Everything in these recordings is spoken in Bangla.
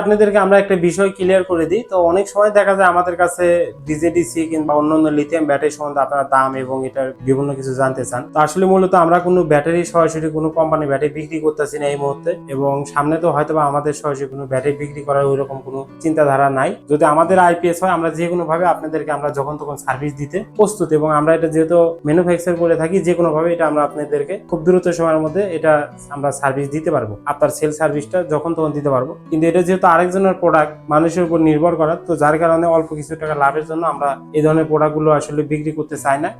আপনাদেরকে আমরা একটা বিষয় ক্লিয়ার করে দিই। তো অনেক সময় দেখা যায় আমাদের কাছে ডিজেডিসি কিংবা অন্যান্য লিথিয়াম ব্যাটারি সম্বন্ধে আপনারা দাম এবং এটার বিভিন্ন কিছু জানতে চান। তো আসলে মূলত আমরা কোনো ব্যাটারি সরাসরি কোনো কোম্পানি ব্যাটারি বিক্রি করতেছি না এই মুহূর্তে এবং সামনে তো হয়তো আমাদের সরাসরি কোনো ব্যাটারি বিক্রি করার ওইরকম কোনো চিন্তাধারা নাই। যদি আমাদের আইপিএস হয়, আমরা যে কোনো ভাবে আপনাদেরকে আমরা যখন তখন সার্ভিস দিতে প্রস্তুত এবং আমরা এটা যেহেতু ম্যানুফ্যাকচার করে থাকি যে কোনো ভাবে এটা আমরা আপনাদেরকে খুব দ্রুত সময়ের মধ্যে এটা আমরা সার্ভিস দিতে পারব। আপনার সেল সার্ভিসটা যখন তখন দিতে পারব। কিন্তু এটা যেহেতু আরেকজনের প্রোডাক্ট মানুষের উপর নির্ভর করা, তো যার কারণে অল্প কিছু টাকা লাভের জন্য আমরা এই ধরনের প্রোডাক্টগুলো আসলে বিক্রি করতে চাই না।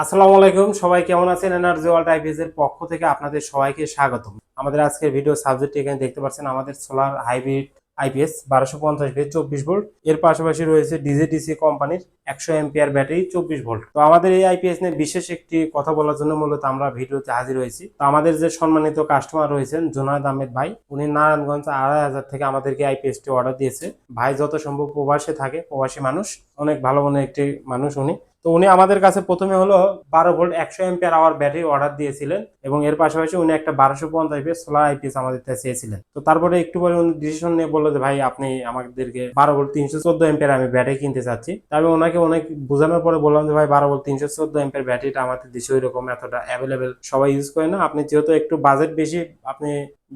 আসসালামু আলাইকুম, সবাই কেমন আছেন? এনার্জি ওয়ার্ল্ড আইপিএস এর পক্ষ থেকে আপনাদের সবাইকে স্বাগতম। আমাদের আজকের ভিডিও সাবজেক্ট এখানে দেখতে পাচ্ছেন, আমাদের সোলার হাইব্রিড আইপিএস বারোশো পঞ্চাশ ভি চব্বিশ ভোল্ট। এর পাশাপাশি রয়েছে ডিজেডিসি কোম্পানির একশো এমপিআর ব্যাটারি চব্বিশ ভোল্ট। তো আমাদের এই আইপিএস নিয়ে বিশেষ একটি কথা বলার জন্য মূলত আমরা ভিডিওতে হাজির হয়েছি। তো আমাদের যে সম্মানিত কাস্টমার রয়েছেন জোনায়দ আহমেদ ভাই, উনি নারায়ণগঞ্জ আড়াই হাজার থেকে আমাদেরকে আইপিএসটি অর্ডার দিয়েছে। ভাই, যত সম্ভব প্রবাসে থাকে, প্রবাসী মানুষ, অনেক ভালো মনে একটি মানুষ উনি। তো উনি আমাদের কাছে প্রথমে হলো বারো ভোল্ট একশো এমপিআর আওয়ার ব্যাটারি অর্ডার দিয়েছিলেন। এবং এর পাশাপাশি উনি একটা বারোশো পঞ্চাশ পিস সোলার আইপিএস আমাদের চেয়েছিলেন। তো তারপরে একটু পরে উনি ডিসিশন নিয়ে বলল যে, ভাই, আপনি আমাদেরকে বারো ভোল্ট তিনশো চোদ্দ এমপিআর আমি ব্যাটারি কিনতে চাচ্ছি। তবে ওনাকে অনেক বোঝানোর পরে বললাম যে, ভাই, বারো ভোল্ট তিনশো চোদ্দ এমপিআর ব্যাটারিটা আমাদের দেশে ওই রকম এতটা অ্যাভেলেবেল সবাই ইউজ করে না। আপনি যেহেতু একটু বাজেট বেশি, আপনি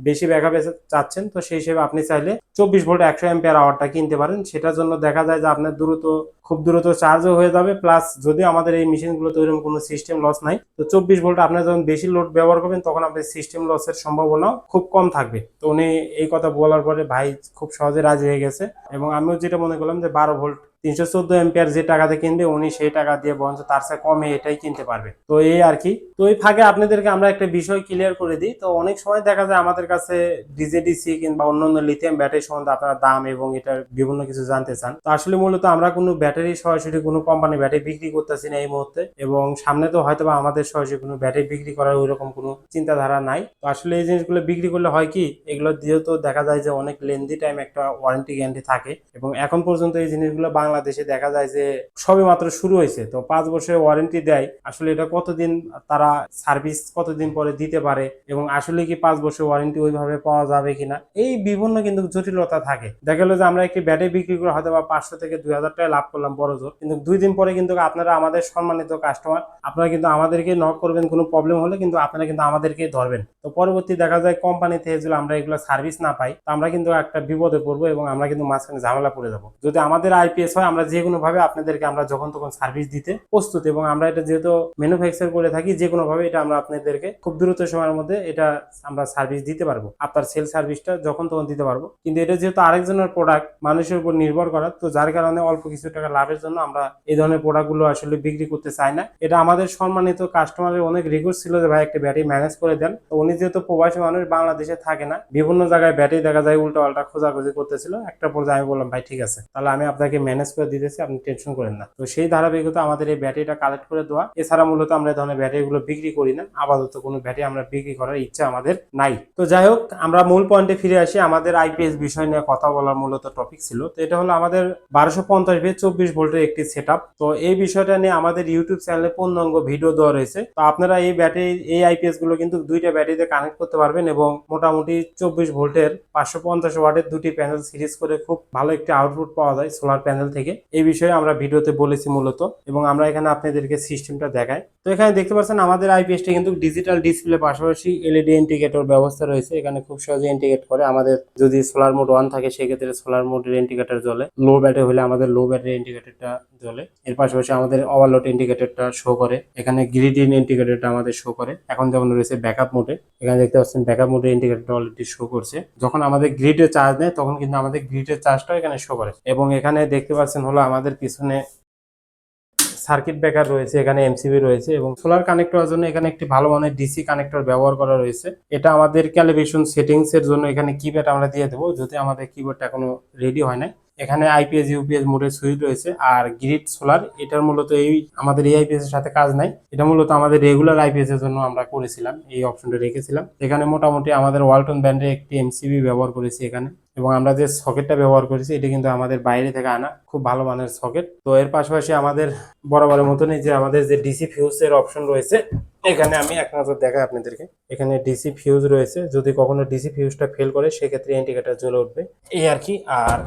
বেশি ব্যাকআপ চাচ্ছেন, তো সেই হিসেবে আপনি চাইলে চব্বিশ ভোল্ট একশো এম্পিয়ার আওয়ারটা কিনতে পারেন। সেটার জন্য দেখা যায় যে, আপনার দ্রুত, খুব দ্রুত চার্জও হয়ে যাবে। প্লাস যদি আমাদের এই মেশিনগুলোতে ওইরকম কোনো সিস্টেম লস নাই, তো চব্বিশ ভোল্ট আপনার যখন বেশি লোড ব্যবহার করবেন, তখন আপনার সিস্টেম লসের সম্ভাবনা খুব কম থাকবে। তো উনি এই কথা বলার পরে ভাই খুব সহজে রাজি হয়ে গেছে। এবং আমিও যেটা মনে করলাম যে বারো ভোল্ট তিনশো চোদ্দ এম্পিয়ার যে টাকাতে কিনবে, উনি সেই টাকা দিয়ে বরঞ্চ তার চেয়ে কমে এটাই কিনতে পারবে। তো এই আর কি। তো এই ফাঁকে আপনাদেরকে আমরা একটা বিষয় ক্লিয়ার করে দিই। তো অনেক সময় দেখা যায় আমাদের কাছে ডিজেডিসি কিংবা অন্য অন্য লিথিয়াম ব্যাটারি সম্বন্ধে আপনারা দাম এবং এটার বিভিন্ন কিছু জানতে চান। তো আসলে মূলত আমরা কোনো ব্যাটারি সরাসরি কোনো কোম্পানি ব্যাটারি বিক্রি করতেছি না এই মুহূর্তে এবং সামনে তো হয়তো বা আমাদের সরাসরি কোনো ব্যাটারি বিক্রি করার ওইরকম কোনো চিন্তাধারা নাই। তো আসলে এই জিনিসগুলো বিক্রি করলে হয় কি, এগুলো যেহেতু দেখা যায় যে অনেক লেন্দি টাইম একটা ওয়ারেন্টি গ্যারান্টি থাকে এবং এখন পর্যন্ত এই জিনিসগুলো বাংলাদেশে দেখা যায় যে সবে মাত্র শুরু হয়েছে। তো পাঁচ বছরের ওয়ারেন্টি দেয়। আসলে এটা কতদিন তারা সার্ভিস কতদিন পরে দিতে পারে এবং আসলে কি পাঁচ বছর ওয়ারেন্টি ওইভাবে পাওয়া যাবে কিনা, এই বিভিন্ন কিন্তু জটিলতা থাকে। দেখা গেলো যে আমরা একটি ব্যাটারি বিক্রি করে হয়তো বা পাঁচশো থেকে দুই হাজার টাকা লাভ করলাম বড় জোর। কিন্তু দুই দিন পরে কিন্তু আপনারা আমাদের সম্মানিত কাস্টমার আপনারা কিন্তু আমাদেরকে নক করবেন, কোনো প্রবলেম হলে কিন্তু আপনারা কিন্তু আমাদেরকে ধরবেন। তো পরবর্তী দেখা যায় কোম্পানি থেকে যদি আমরা এগুলো সার্ভিস না পাই, তো আমরা কিন্তু একটা বিপদে পড়ব এবং আমরা কিন্তু মাঝখানে ঝামেলা পড়ে যাব। যদি আমাদের আইপিএস হয় আমরা যে কোনো ভাবে আপনাদেরকে আমরা যখন তখন সার্ভিস দিতে প্রস্তুত এবং আমরা এটা যেহেতু ম্যানুফ্যাকচার করে থাকি যে কোনো ভাবে এটা আমরা আপনাদেরকে খুব দ্রুত সময়ের মধ্যে এটা আমরা সার্ভিস দিতে পারব, আপনার সেল সার্ভিসটা যখন তখন দিতে পারব। কিন্তু এটা যেহেতু আরেকজনের প্রোডাক্ট মানুষের উপর নির্ভর করা, তো যার কারণে অল্প কিছু টাকা লাভের জন্য আমরা এই ধরনের প্রোডাক্টগুলো আসলে বিক্রি করতে চাই না। এটা আমাদের সম্মানিত কাস্টমারের অনেক রিকোয়েস্ট ছিল যে ভাই একটা ব্যাটারি ম্যানেজ করে দেন। তো উনি যেহেতু প্রবাসী মানুষ, বাংলাদেশে থাকে না, বিভিন্ন জায়গায় ব্যাটারি দেখা যায় উল্টো পাল্টা খোঁজাখুঁজি করতেছিল। একটা পর্যায়ে আমি বললাম, ভাই, ঠিক আছে, তাহলে আমি আপনাকে ম্যানেজ করে দিতেছি, আপনি টেনশন করেন না। তো সেই ধারাবাহিকতা আমাদের এই ব্যাটারিটা কালেক্ট করে দেওয়া। এছাড়া মূলত আমরা এই ধরনের ব্যাটারিগুলো বিক্রি করি না। আপাতত কোনো ব্যাটারি আমরা বিক্রি করার ইচ্ছা আমাদের নাই। তো যাই হোক, আমরা মূল পয়েন্টে ফিরে আসি। আমাদের আইপিএস বিষয় নিয়ে কথা বলার মূলত টপিক ছিল। তো এটা হলো আমাদের বারোশো পঞ্চাশ ভি চব্বিশ ভোল্টের একটি সেট তো এই বিষয়টা নিয়ে আমাদের ইউটিউব চ্যানেলে পূর্ণাঙ্গ ভিডিও দেওয়া রয়েছে। তো আপনারা এই ব্যাটারি এই আইপিএসগুলো কিন্তু দুইটা ব্যাটারিতে কানেক্ট করতে পারবেন এবং মোটামুটি চব্বিশ ভোল্টের পাঁচশো পঞ্চাশ ওয়াটের দুটি প্যানেল সিরিজ করে খুব ভালো একটি আউটপুট পাওয়া যায়। সোলার প্যানেল থেকে এই বিষয়ে আমরা ভিডিওতে বলেছি মূলত এবং আমরা এখানে আপনাদেরকে সিস্টেমটা দেখাই। তো এখানে দেখতে পাচ্ছেন আমাদের আইপিএসটি কিন্তু ডিজিটাল ডিসপ্লে পাশাপাশি এলইডি ইন্ডিকেটর ব্যবস্থা রয়েছে। এখানে খুব সহজে ইন্ডিকেট করে আমাদের যদি সোলার মোড ওয়ান থাকে, সেক্ষেত্রে সোলার মোডের ইন্ডিকেটর জ্বলে। লো ব্যাটারি হলে আমাদের লো ব্যাটারি ইন্ডিকেটরটা জ্বলে। এর পাশাপাশি আমাদের ওভারলোড ইন্ডিকেটরটা শো করে। এখানে গ্রিড গ্রিডিন ইন্ডিকেটরটা আমাদের শো করে। এখন যেমন রয়েছে ব্যাকআপ মোডে এখানে দেখতে পাচ্ছেন ব্যাকআপ মোডের ইন্ডিকেটরটা অলরেডি শো করছে। যখন আমাদের গ্রিডে চার্জ নেয়, তখন কিন্তু আমাদের গ্রিডের চার্জটাও এখানে শো করে। এবং এখানে দেখতে হলো আমাদের পিছনে সার্কিট ব্রেকার রয়েছে, এখানে এমসিবি রয়েছে এবং সোলার কানেক্ট হওয়ার জন্য এখানে একটি ভালো মানের ডিসি কানেক্টর ব্যবহার করা রয়েছে। এটা আমাদের ক্যালিব্রেশন সেটিংস এর জন্য এখানে কিপ্যাড আমরা দিয়ে দেবো, যদি আমাদের কিবোর্ডটা এখনও রেডি হয় নাই। এখানে আইপিএস ইউপিএস মোডের সুইচ রয়েছে, আর গ্রিড সোলার এটার মূলত এই আমাদের এই আইপিএস এর সাথে কাজ নাই। এটা মূলত আমাদের রেগুলার আইপিএস এর জন্য আমরা করেছিলাম, এই অপশনটা রেখেছিলাম। এখানে মোটামুটি আমাদের ওয়ালটন ব্র্যান্ডের একটি এমসিবি ব্যবহার করেছি এখানে, এবং আমরা যে সকেটটা ব্যবহার করেছি, এটা কিন্তু আমাদের বাইরে থেকে আনা খুব ভালো মানের সকেট তো এর পাশাপাশি আমাদের বরাবরের মতনই যে আমাদের যে ডিসি ফিউজ এর অপশন রয়েছে, এখানে আমি এক নজর দেখাই আপনাদেরকে। এখানে ডিসি ফিউজ রয়েছে, যদি কখনো ডিসি ফিউজটা ফেল করে, সেক্ষেত্রে ইন্ডিকেটর জ্বলে উঠবে। এই আর কি, আর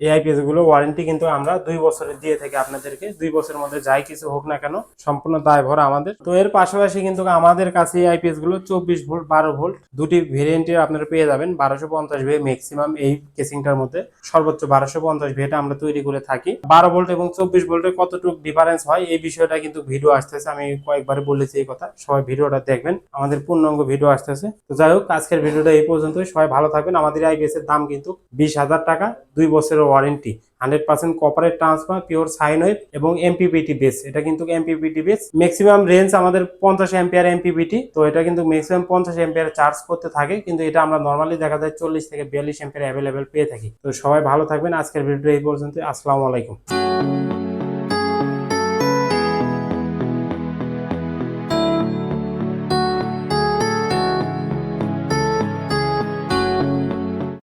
এই আইপিএসগুলো ওয়ারেন্টি কিন্তু আমরা দুই বছরের দিয়ে থাকি আপনাদেরকে। দুই বছরের মধ্যে যাই কিছু হোক না কেন, সম্পূর্ণ দায়ভর আমাদের। তো এর পাশাপাশি কিন্তু আমাদের কাছে আইপিএসগুলো চব্বিশ ভোল্ট, বারো ভোল্ট দুটি ভেরিয়েন্টের আপনারা পেয়ে যাবেন। বারোশো পঞ্চাশ ভে ম্যাক্সিমাম এই কেসিংটার মধ্যে। সর্বোচ্চ বারোশো পঞ্চাশ ভেটা আমরা তৈরি করে থাকি। বারো ভোল্ট এবং চব্বিশ ভোল্টের কতটুকু ডিফারেন্স হয়, এই বিষয়টা কিন্তু ভিডিও আসতেছে। আমি কয়েকবার বলেছি এই কথা, সবাই ভিডিওটা দেখবেন। আমাদের পূর্ণাঙ্গ ভিডিও আসতেছে। তো যাই হোক, আজকের ভিডিওটা এই পর্যন্তই। সবাই ভালো থাকবেন। আমাদের আইপিএস এর দাম কিন্তু বিশ হাজার টাকা। দুই বছরের ওয়ারেন্টি হান্ড্রেড পার্সেন্ট কপারের ট্রান্সফার পিওর সাইন ওয়েভ এবং এমপিপিটি বেস এটা কিন্তু এমপিপিটি বেস ম্যাক্সিমাম রেঞ্জ আমাদের পঞ্চাশ এম্পিয়ার এমপিপিটি তো এটা কিন্তু ম্যাক্সিমাম পঞ্চাশ এম্পিয়ার চার্জ করতে থাকে, কিন্তু এটা আমরা নর্মালি দেখা যায় চল্লিশ থেকে বিয়াল্লিশ এম্পিয়ার অ্যাভেলেবেল পেয়ে থাকি। তো সবাই ভালো থাকবেন। আজকের ভিডিও এই পর্যন্ত আসসালামু আলাইকুম।